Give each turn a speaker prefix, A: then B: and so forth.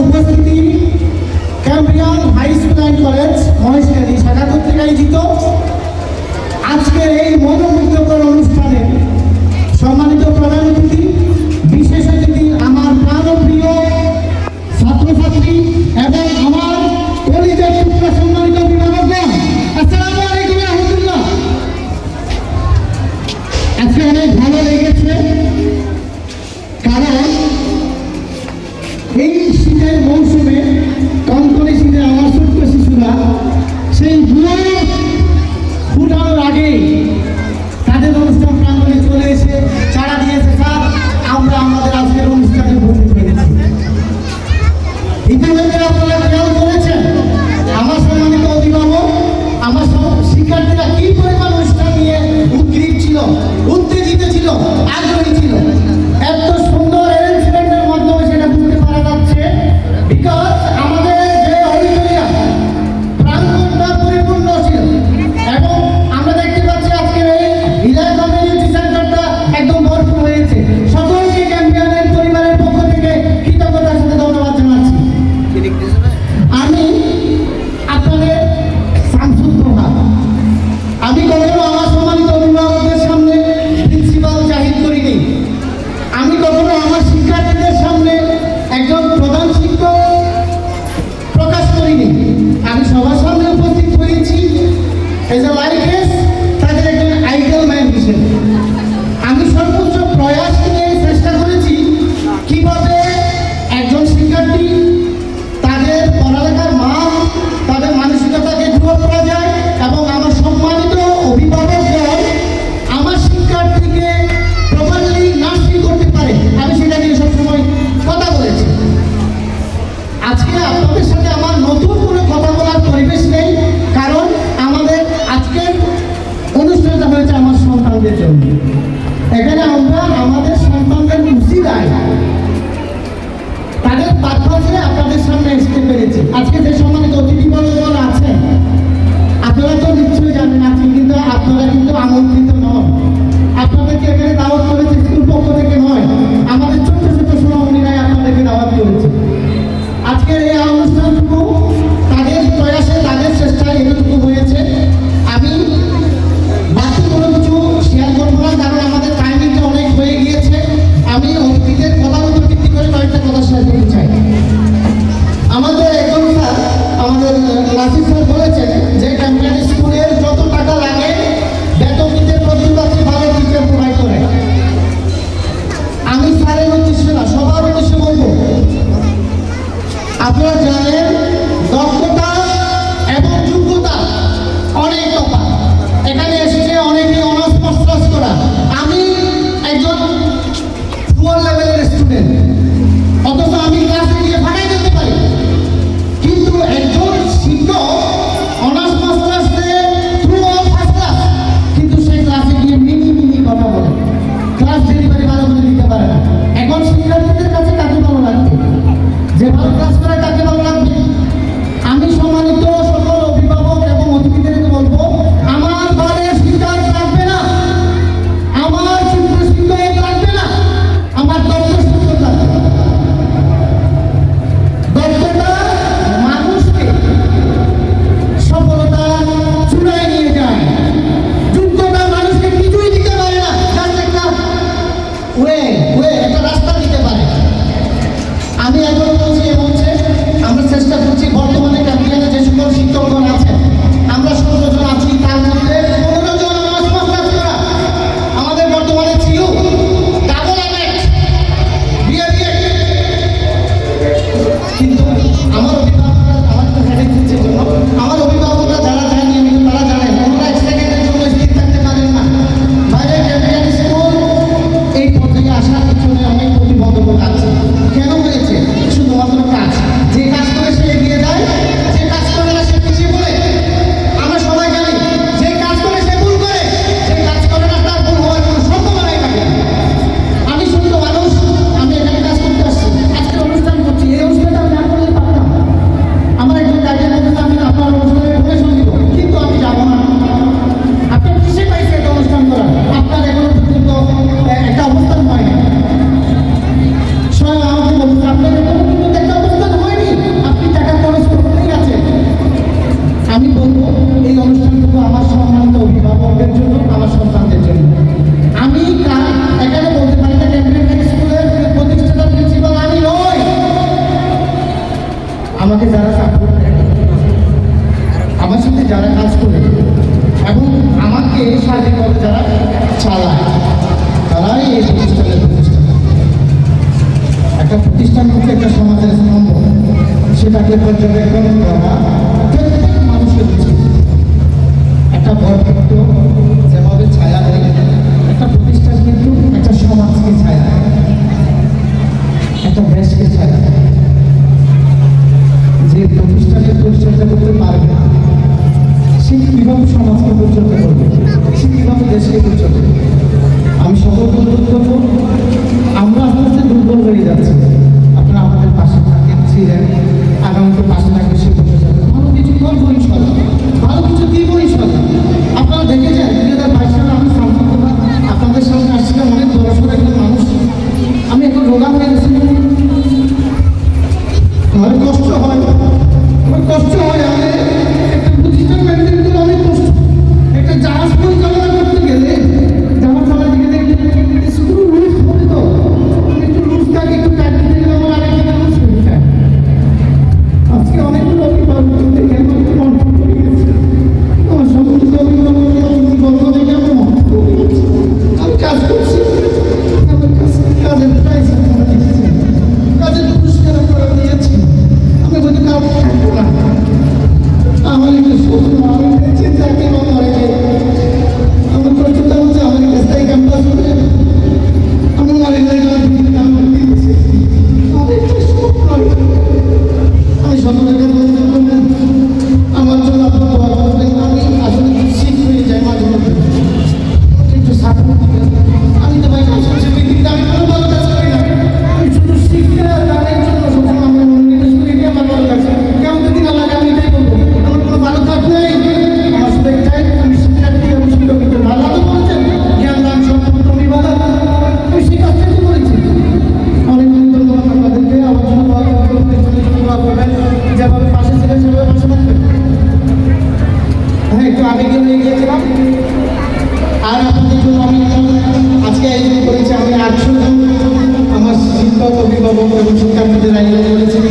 A: উপস্থিতি Campion high school and college Maheshkhali শাখা কর্তৃক আয়োজিত। আজকের এই মনোমুগ্ধকর অনুষ্ঠানে সম্মানিত প্রধান অতিথি, বিশেষ অতিথি, আমার প্রাণপ্রিয় ছাত্রছাত্রী এবং Thank you. আমাকে যারা সাপোর্ট করে আমার সাথে যারা কাজ করে, এবং আমাকে সার্বিকভাবে যারা চালায়, তারাই এই প্রতিষ্ঠানের প্রতিষ্ঠান একটা প্রতিষ্ঠান হচ্ছে একটা সমাজের স্তম্ভ। সেটাকে পর্যবেক্ষণ করা প্রত্যেক মানুষের একটা বড় পরিচর্যা করতে পারবে না। সে কীভাবে সমাজকে পরিচর্যা করবে? সে কীভাবে দেশকে পরিচর্যা করবে? আমি সকল অনুরোধ করব, আমরা আস্তে আস্তে দুর্বল হয়ে যাচ্ছি। আপনারা আমাদের পাশে থাকেন, ছিলেন, আগামীতে পাশে থাকেন শিক্ষক অভিভাবক এবং শিক্ষার্থীদের আয়োজন করেছে